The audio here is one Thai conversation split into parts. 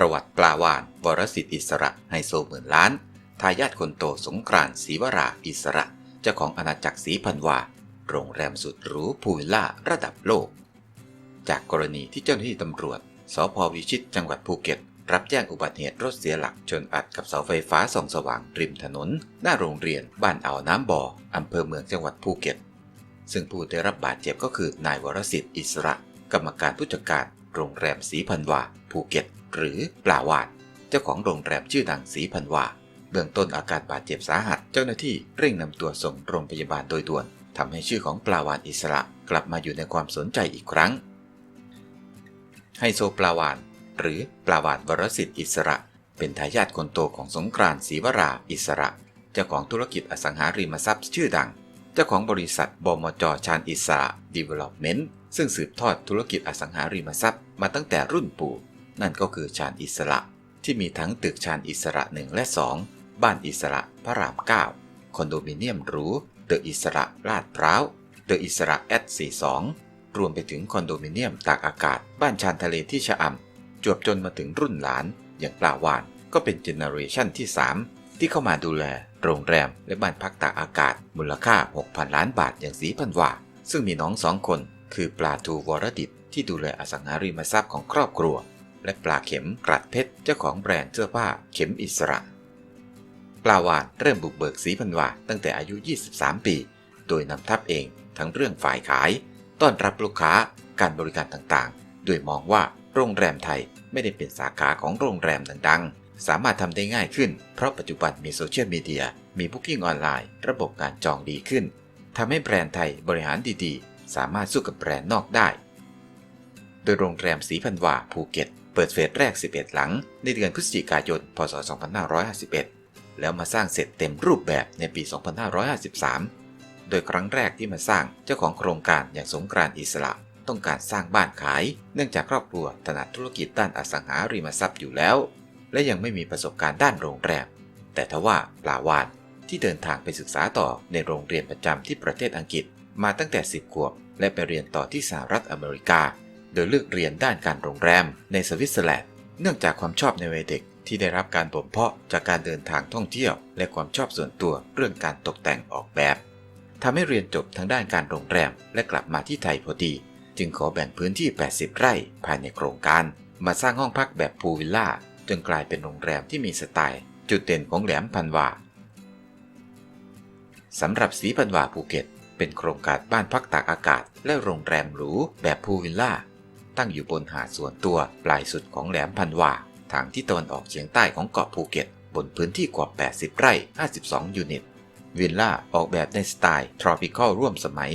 ประวัติปลาวานวรสิทธิ์อิสระไฮโซหมื่นล้าน ทายาทคนโตสงกรานต์ศรีวราอิสระ เจ้าของอาณาจักรศรีพันวา โรงแรมสุดหรูพูวิลล่าระดับโลก จากกรณีที่เจ้าหน้าที่ตำรวจ สพวิชิตจังหวัดภูเก็ต รับแจ้งอุบัติเหตุรถเสียหลักชนอัดกับเสาไฟฟ้าส่องสว่างริมถนน หน้าโรงเรียนบ้านอ่าวน้ำบ่ออำเภอเมืองจังหวัดภูเก็ต ซึ่งผู้ได้รับบาดเจ็บก็คือนายวรสิทธิ์อิสระ กรรมการผู้จัดการ โรงแรมสีพันวาภูเก็ต หรือปลาวานเจ้าของโรงแรมชื่อดังสีพันวา เบื้องต้นอาการบาดเจ็บสาหัส เจ้าหน้าที่เร่งนำตัวส่งโรงพยาบาลโดยด่วนทำให้ชื่อของปลาวานอิสระกลับมาอยู่ในความสนใจอีกครั้ง ไฮโซปลาวาน หรือปลาวานวรสิทธิ์อิสระ เป็นทายาทคนโตของสงกรานต์ศรีวราอิสระ เจ้าของธุรกิจอสังหาริมทรัพย์ชื่อดัง เจ้าของบริษัทบมจชาญอิสระ Development ซึ่งสืบทอดธุรกิจอสังหาริมทรัพย์มาตั้งแต่รุ่นปู่ นั่นก็คือชาญอิสระ ที่มีทั้งตึกชาญอิสระ 1 และ 2 บ้านอิสระพระราม 9 คอนโดมิเนียมหรูเดอะอิสระลาดพร้าวเดอะอิสระแอด42 รวมไปถึงคอนโดมิเนียมตากอากาศ บ้านชานทะเลที่ชะอำจวบจนมาถึงรุ่นหลาน อย่างปลาวานก็เป็นเจเนอเรชันที่ 3 ที่เข้ามาดูแล โรงแรมและบ้านพักตากอากาศ มูลค่า 6,000 ล้านบาทอย่างสีพันวาซึ่งมีน้องสองคน คือปลาทูวรดิตที่ดูแลอสังหาริมทรัพย์ของครอบครัว และปลาเข็มกรัดเพชรเจ้าของแบรนด์เสื้อผ้าเข็มอิสระปลาวานเริ่มบุกเบิกสีพันวาตั้งแต่อายุ 23 ปี โดยนำทัพเองทั้งเรื่องฝ่ายขาย ต้อนรับลูกค้าการบริการต่างๆ โดยมองว่าโรงแรมไทยไม่ได้เป็นสาขาของโรงแรมดังๆ สามารถทำได้ง่ายขึ้น เพราะปัจจุบันมีโซเชียลมีเดีย มีบุ๊กิ้งออนไลน์ ระบบการจองดีขึ้นทำให้แบรนด์ไทยบริหารดีๆ สามารถสู้กับแบรนด์นอกได้ โดยโรงแรมสีพันวาภูเก็ต ปิดเฟสแรก 11 หลัง ในเดือนพฤศจิกายน พศ 2551 แล้วมาสร้างเสร็จเต็มรูปแบบในปี 2553 โดยครั้งแรกที่มาสร้างเจ้าของโครงการอย่างสงกรานอิสระ ต้องการสร้างบ้านขาย เนื่องจากครอบครัวถนัดธุรกิจด้านอสังหาริมทรัพย์อยู่แล้ว และยังไม่มีประสบการณ์ด้านโรงแรม แต่ทว่าปลาวานที่เดินทางไปศึกษาต่อในโรงเรียนประจำที่ประเทศอังกฤษ มาตั้งแต่ 10 ขวบ และไปเรียนต่อที่สหรัฐอเมริกา โดยเลือกเรียนด้านการโรงแรมในสวิตเซอร์แลนด์ เนื่องจากความชอบในวัยเด็กที่ได้รับการบ่มเพาะจากการเดินทางท่องเที่ยว และความชอบส่วนตัวเรื่องการตกแต่งออกแบบทำให้เรียนจบทางด้านการโรงแรมและกลับมาที่ไทยพอดี จึงขอแบ่งพื้นที่ 80 ไร่ภายในโครงการ มาสร้างห้องพักแบบพูวิลล่าจนกลายเป็นโรงแรมที่มีสไตล์ จุดเด่นของแหลมพันวาสำหรับสีพันวาภูเก็ต เป็นโครงการบ้านพักตากอากาศ และโรงแรมหรูแบบพูวิลล่า ตั้งอยู่บนหาดส่วนตัวปลายสุดของแหลมพันวา ทางที่ตะวันออกเฉียงใต้ของเกาะภูเก็ต บนพื้นที่กว่า 80 ไร่ 52 ยูนิต วิลล่าออกแบบในสไตล์ tropical ร่วมสมัย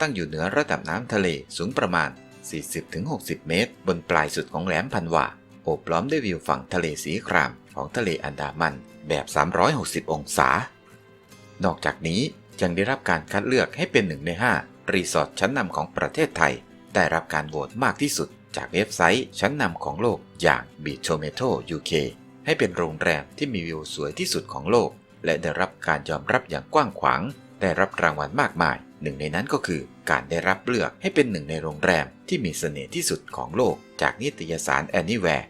ตั้งอยู่เหนือระดับน้ำทะเลสูงประมาณ 40-60 เมตร บนปลายสุดของแหลมพันวา โอบล้อมด้วยวิวฝั่งทะเลสีครามของทะเลอันดามันแบบ 360 องศา นอกจากนี้ยังได้รับการคัดเลือกให้เป็นหนึ่งใน 5 รีสอร์ทชั้นนำของประเทศไทย ได้รับการโหวตมากที่สุดจากเว็บไซต์ชั้นนำของโลกอย่าง b e a c h o m e t o UK ให้เป็นโรงแรมที่มีวิวสวยที่สุดของโลก และได้รับการยอมรับอย่างกว้างขวาง ได้รับรางวัลมากมาย หนึ่งในนั้นก็คือ การได้รับเลือกให้เป็นหนึ่งในโรงแรมที่มีเสน่ห์ที่สุดของโลก จากนิตยสาร Anywhere